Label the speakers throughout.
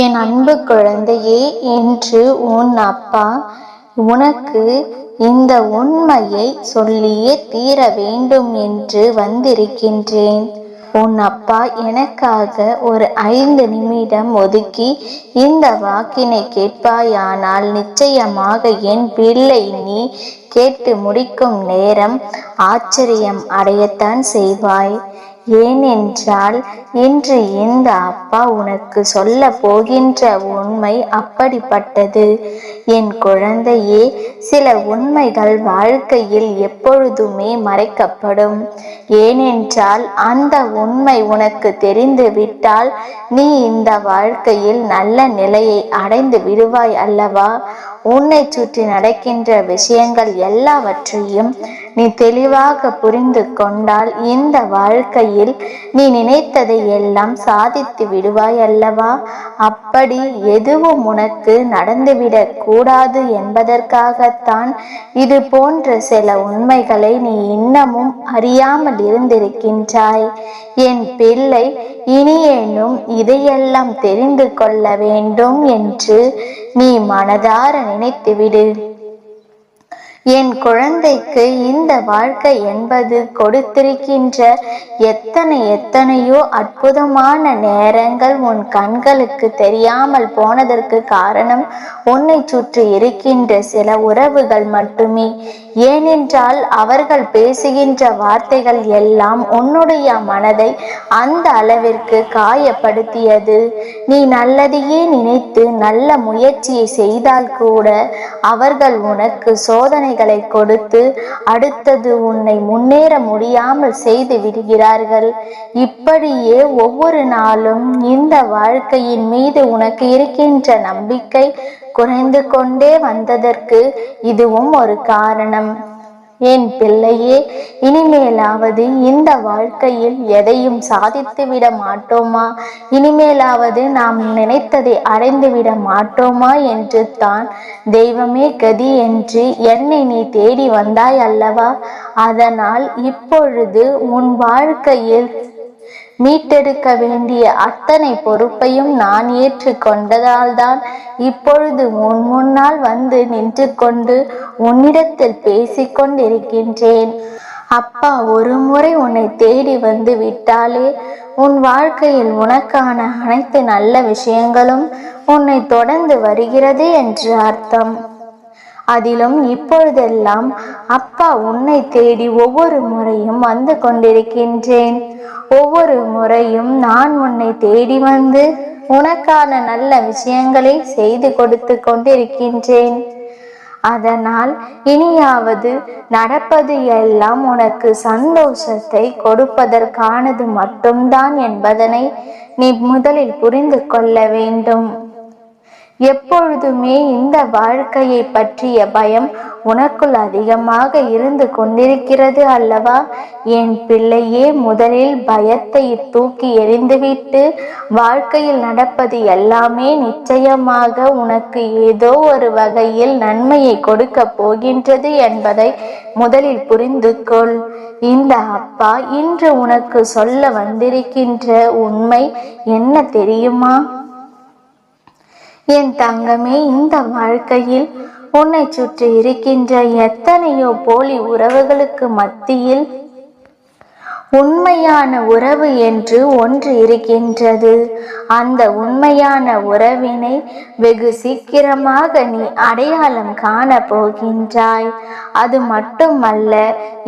Speaker 1: என் அன்பு குழந்தையே என்று உன் அப்பா உனக்கு இந்த உண்மையை சொல்லியே தீர வேண்டும் என்று வந்திருக்கின்றேன். உன் அப்பா எனக்காக ஒரு ஐந்து நிமிடம் ஒதுக்கி இந்த வாக்கினை கேட்பாயானால் நிச்சயமாக என் பிள்ளை நீ கேட்டு முடிக்கும் நேரம் ஆச்சரியம் அடையத்தான் செய்வாய். ஏனென்றால் இன்று இந்த அப்பா உனக்கு சொல்ல போகின்ற உண்மை அப்படிப்பட்டது. என் குழந்தையே சில உண்மைகள் வாழ்க்கையில் எப்பொழுதுமே மறைக்கப்படும். ஏனென்றால் அந்த உண்மை உனக்கு தெரிந்து விட்டால் நீ இந்த வாழ்க்கையில் நல்ல நிலையை அடைந்து விடுவாய் அல்லவா? உன்னை சுற்றி நடக்கின்ற விஷயங்கள் எல்லாவற்றையும் நீ தெளிவாக புரிந்து கொண்டால் இந்த வாழ்க்கையில் நீ நினைத்ததை எல்லாம் சாதித்து விடுவாய் அல்லவா? அப்படி எதுவும் உனக்கு நடந்துவிடக் கூடாது என்பதற்காகத்தான் இது போன்ற சில உண்மைகளை நீ இன்னமும் அறியாமல் இருந்திருக்கின்றாய். என் பிள்ளை இனியேனும் இதையெல்லாம் தெரிந்து கொள்ள வேண்டும் என்று நீ மனதார நினைத்துவிடு. என் குழந்தைக்கு இந்த வாழ்க்கை என்பது கொடுத்திருக்கின்ற எத்தனை எத்தனையோ அற்புதமான நேரங்கள் உன் கண்களுக்கு தெரியாமல் போனதற்கு காரணம் உன்னை சுற்றி இருக்கின்ற சில உறவுகள் மட்டுமே. ஏனென்றால் அவர்கள் பேசுகின்ற வார்த்தைகள் எல்லாம் உன்னுடைய மனதை அந்த அளவிற்கு காயப்படுத்தியது. நீ நல்லதையே நினைத்து நல்ல முயற்சியை செய்தால் கூட அவர்கள் உனக்கு சோதனைகளை கொடுத்து அடுத்தது உன்னை முன்னேற முடியாமல் செய்து விடுகிறார்கள். இப்படியே ஒவ்வொரு நாளும் இந்த வாழ்க்கையின் மீது உனக்கு இருக்கின்ற நம்பிக்கை குறைந்து கொண்டே வந்ததற்கு இதுவும் ஒரு காரணம். என் பிள்ளையே இனிமேலாவது இந்த வாழ்க்கையில் எதையும் சாதித்து விட மாட்டோமா? இனிமேலாவது நாம் நினைத்ததை அடைந்து விட மாட்டோமா என்று தான் தெய்வமே கதி என்று என்னை நீ தேடி வந்தாய் அல்லவா? அதனால் இப்பொழுது உன் வாழ்க்கையில் மீட்டெடுக்க வேண்டிய அத்தனை பொறுப்பையும் நான் ஏற்றுக்கொண்டதால்தான் இப்பொழுது உன் முன்னால் வந்து நின்று கொண்டு உன்னிடத்தில் பேசிக்கொண்டிருக்கின்றேன். அப்பா ஒரு முறை உன்னை தேடி வந்து விட்டாலே உன் வாழ்க்கையில் உனக்கான அனைத்து நல்ல விஷயங்களும் உன்னை தொடர்ந்து வருகிறது என்று அர்த்தம். அதிலும் இப்பொழுதெல்லாம் அப்பா உன்னை தேடி ஒவ்வொரு முறையும் வந்து கொண்டிருக்கின்றேன். ஒவ்வொரு முறையும் நான் உன்னை தேடி வந்து உனக்கான நல்ல விஷயங்களை செய்து கொடுத்து கொண்டிருக்கின்றேன். அதனால் இனியாவது நடப்பது எல்லாம் உனக்கு சந்தோஷத்தை கொடுப்பதற்கானது மட்டும்தான் என்பதனை நீ முதலில் புரிந்து கொள்ள வேண்டும். எப்பொழுதுமே இந்த வாழ்க்கையை பற்றிய பயம் உனக்குள் அதிகமாக இருந்து கொண்டிருக்கிறது அல்லவா? என் பிள்ளையே முதலில் பயத்தை தூக்கி எறிந்துவிட்டு வாழ்க்கையில் நடப்பது எல்லாமே நிச்சயமாக உனக்கு ஏதோ ஒரு வகையில் நன்மையை கொடுக்க போகின்றது என்பதை முதலில் புரிந்து கொள். இந்த அப்பா இன்று உனக்கு சொல்ல வந்திருக்கின்ற உண்மை என்ன தெரியுமா? என் தங்கமே இந்த வாழ்க்கையில் உன்னை சுற்றி இருக்கின்ற எத்தனையோ போலி உறவுகளுக்கு மத்தியில் உண்மையான உறவு என்று ஒன்று இருக்கின்றது. அந்த உண்மையான உறவினை வெகு சீக்கிரமாக நீ அடையாளம் காண போகின்றாய் அது மட்டுமல்ல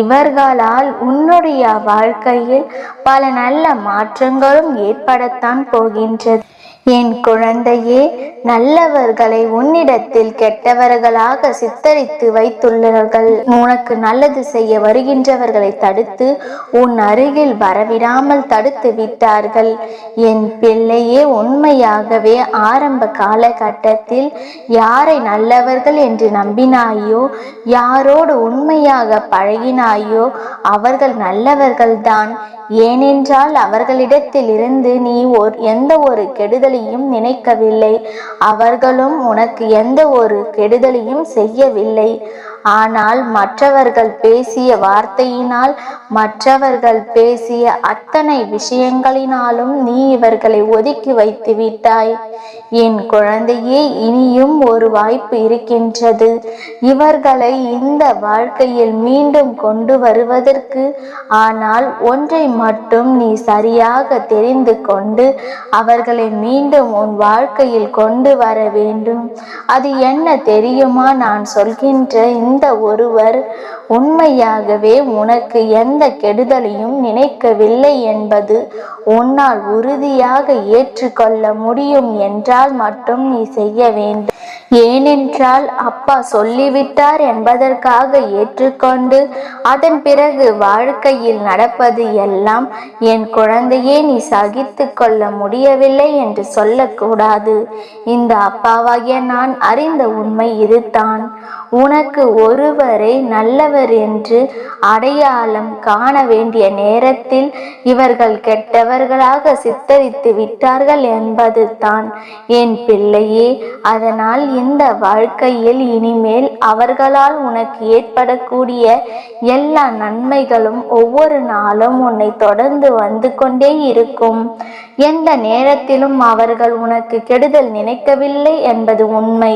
Speaker 1: இவர்களால் உன்னுடைய வாழ்க்கையில் பல நல்ல மாற்றங்களும் ஏற்படத்தான் போகின்றது. என் குழந்தையே நல்லவர்களை உன்னிடத்தில் கெட்டவர்களாக சித்தரித்து வைத்துள்ளார்கள் உனக்கு நல்லது செய்ய வருகின்றவர்களை தடுத்து உன் அருகில் வரவிடாமல் தடுத்து விட்டார்கள். என் பிள்ளையே உண்மையாகவே ஆரம்ப காலகட்டத்தில் யாரை நல்லவர்கள் என்று நம்பினாயோ யாரோடு உண்மையாக பழகினாயோ அவர்கள் நல்லவர்கள்தான். ஏனென்றால் அவர்களிடத்தில் இருந்து நீ ஒரு எந்த ஒரு கெடுதலையும் நினைக்கவில்லை. அவர்களும் உனக்கு எந்த ஒரு கெடுதலையும் செய்யவில்லை. ஆனால் மற்றவர்கள் பேசிய வார்த்தையினால் மற்றவர்கள் பேசிய அத்தனை விஷயங்களினாலும் நீ இவர்களை ஒதுக்கி வைத்து விட்டாய். என் குழந்தையே இனியும் ஒரு வாய்ப்பு இருக்கின்றது. இவர்களை இந்த வாழ்க்கையில் மீண்டும் கொண்டு வருவதற்கு ஆனால் ஒன்றை மட்டும் நீ சரியாக தெரிந்து கொண்டு அவர்களை மீண்டும் உன் வாழ்க்கையில் கொண்டு வர வேண்டும். அது என்ன தெரியுமா நான் சொல்கின்ற இந்த ஒருவர் உண்மையாகவே உனக்கு எந்த கெடுதலையும் நினைக்கவில்லை என்பது உன்னால் உறுதியாக ஏற்றுக்கொள்ள முடியும் என்றால் மட்டும் நீ செய்ய வேண்டும். ஏனென்றால் அப்பா சொல்லிவிட்டார் என்பதற்காக ஏற்றுக்கொண்டு அதன் பிறகு வாழ்க்கையில் நடப்பது எல்லாம் என் குழந்தையே நீ சகித்து கொள்ள முடியவில்லை என்று சொல்லக்கூடாது. இந்த அப்பாவாகிய நான் அறிந்த உண்மை இதுதான். உனக்கு ஒருவரை நல்லவர் என்று அடையாளம் காண வேண்டிய நேரத்தில் இவர்கள் கெட்டவர்களாக சித்தரித்து விட்டார்கள் என்பது தான் என் பிள்ளையே. அதனால் இந்த வாழ்க்கையில் இனிமேல் அவர்களால் உனக்கு ஏற்படக்கூடிய எல்லா நன்மைகளும் ஒவ்வொரு நாளும் உன்னை தொடர்ந்து வந்து கொண்டே இருக்கும். எந்த நேரத்திலும் அவர்கள் உனக்கு கெடுதல் நினைக்கவில்லை என்பது உண்மை.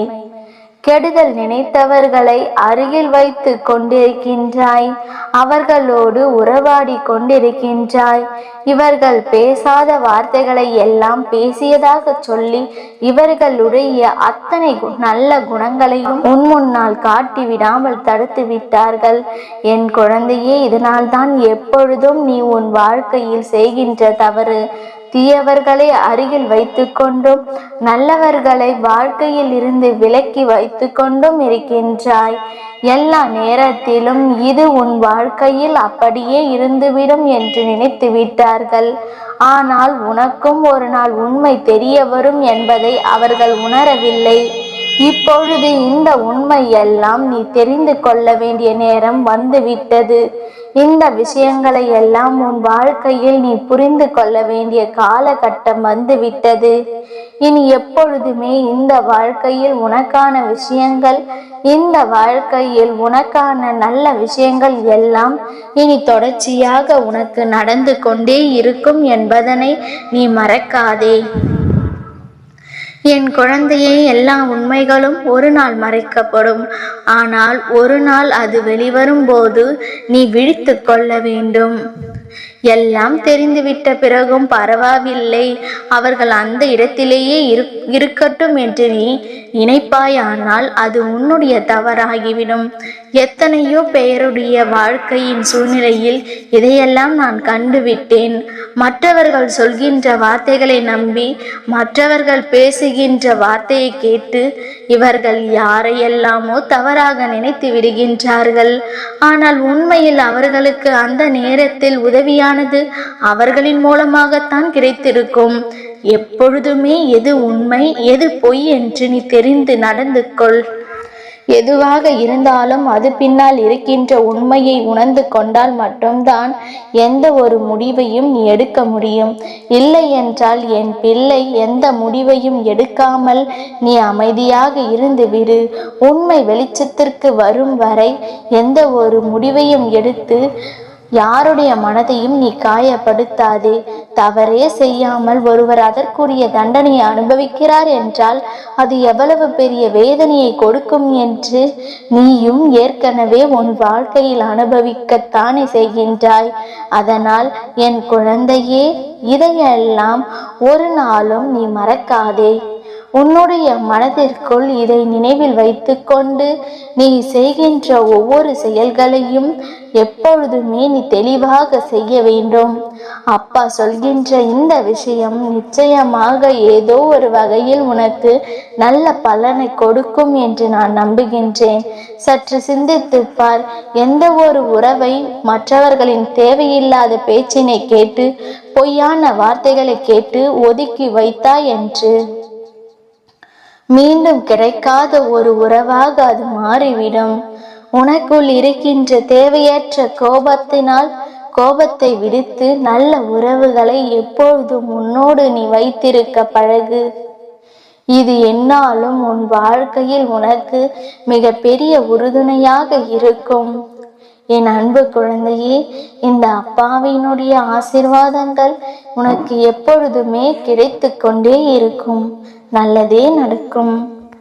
Speaker 1: கெடுதல் நினைத்தவர்களை அருகில் வைத்து கொண்டிருக்கின்றாய். அவர்களோடு உறவாடி கொண்டிருக்கின்றாய். இவர்கள் பேசாத வார்த்தைகளை எல்லாம் பேசியதாக சொல்லி இவர்களுடைய அத்தனை கு- நல்ல குணங்களையும் உன் முன்னால் காட்டி விடாமல் தடுத்து விட்டார்கள். என் குழந்தையே இதனால் தான் எப்பொழுதும் நீ உன் வாழ்க்கையில் செய்கின்ற தவறு. தீயவர்களை அருகில் வைத்து கொண்டும் நல்லவர்களை வாழ்க்கையில் இருந்து விலக்கி வைத்து கொண்டும் இருக்கின்றாய். எல்லா நேரத்திலும் இது உன் வாழ்க்கையில் அப்படியே இருந்துவிடும் என்று நினைத்து விட்டார்கள். ஆனால் உனக்கும் ஒரு நாள் உண்மை தெரிய வரும் என்பதை அவர்கள் உணரவில்லை. இப்பொழுது இந்த உண்மை எல்லாம் நீ தெரிந்து கொள்ள வேண்டிய நேரம் வந்துவிட்டது. இந்த விஷயங்களை எல்லாம் உன் வாழ்க்கையில் நீ புரிந்து கொள்ள வேண்டிய காலகட்டம் வந்துவிட்டது. இனி எப்பொழுதுமே இந்த வாழ்க்கையில் உனக்கான விஷயங்கள் இந்த வாழ்க்கையில் உனக்கான நல்ல விஷயங்கள் எல்லாம் இனி தொடர்ச்சியாக உனக்கு நடந்து கொண்டே இருக்கும் என்பதனை நீ மறக்காதே. என் குழந்தையை எல்லா உண்மைகளும் ஒரு நாள் மறைக்கப்படும். ஆனால் ஒரு நாள் அது வெளிவரும் போது நீ விழித்து கொள்ள வேண்டும். எல்லாம் தெரிந்துவிட்ட பிறகும் பரவாயில்லை அவர்கள் அந்த இடத்திலேயே இருக்கட்டும் என்று நீ நினைப்பாயானால் அது உன்னுடைய தவறாகிவிடும். எத்தனையோ பெயருடைய வாழ்க்கையின் சூழ்நிலையில் இதையெல்லாம் நான் கண்டுவிட்டேன். மற்றவர்கள் சொல்கின்ற வார்த்தைகளை நம்பி மற்றவர்கள் பேசுகின்ற வார்த்தையை கேட்டு இவர்கள் யாரையெல்லாமோ தவறாக நினைத்து விடுகின்றார்கள். ஆனால் உண்மையில் அவர்களுக்கு அந்த நேரத்தில் உண்மையானது அவர்களின் மூலமாகத்தான் கிடைத்திருக்கும். எப்பொழுதுமே எது உண்மை எது பொய் என்று நீ தெரிந்து நடந்து கொள். எதுவாக இருந்தாலும் அது பின்னால் இருக்கின்ற உண்மையை உணர்ந்து கொண்டால் மட்டும்தான் எந்த ஒரு முடிவையும் நீ எடுக்க முடியும். இல்லை என்றால் என் பிள்ளை எந்த முடிவையும் எடுக்காமல் நீ அமைதியாக இருந்து விடு. உண்மை வெளிச்சத்திற்கு வரும் வரை எந்த ஒரு முடிவையும் எடுத்து யாருடைய மனதையும் நீ காயப்படுத்தாதே. தவறே செய்யாமல் ஒருவர் அதற்குரிய தண்டனையை அனுபவிக்கிறார் என்றால் அது எவ்வளவு பெரிய வேதனையை கொடுக்கும் என்று நீயும் ஏற்கனவே உன் வாழ்க்கையில் அனுபவிக்கத்தானே செய்கின்றாய். அதனால் என் குழந்தையே இதையெல்லாம் ஒரு நாளும் நீ மறக்காதே. உன்னுடைய மனதிற்குள் இதை நினைவில் வைத்துக்கொண்டு நீ செய்கின்ற ஒவ்வொரு செயல்களையும் எப்பொழுதுமே நீ தெளிவாக செய்ய வேண்டும். அப்பா சொல்கின்ற இந்த விஷயம் நிச்சயமாக ஏதோ ஒரு வகையில் உனக்கு நல்ல பலனை கொடுக்கும் என்று நான் நம்புகின்றேன். சற்று சிந்தித்துப் பார். எந்த ஒரு உறவை மற்றவர்களின் தேவையில்லாத பேச்சினை கேட்டு பொய்யான வார்த்தைகளை கேட்டு ஒதுக்கி வைத்தாய் என்று. மீண்டும் கிடைக்காத ஒரு உறவாக அது மாறிவிடும். உனக்குள் இருக்கின்ற தேவையற்ற கோபத்தினால் கோபத்தை விடுத்து நல்ல உறவுகளை எப்பொழுதும் உன்னோடு நீ வைத்திருக்க பழகு. இது என்னாலும் உன் வாழ்க்கையில் உனக்கு மிகப்பெரிய உறுதுணையாக இருக்கும். என் அன்பு குழந்தையே இந்த அப்பாவினுடைய ஆசிர்வாதங்கள் உனக்கு எப்பொழுதுமே கிடைத்து கொண்டே இருக்கும். நல்லதே நடக்கும்.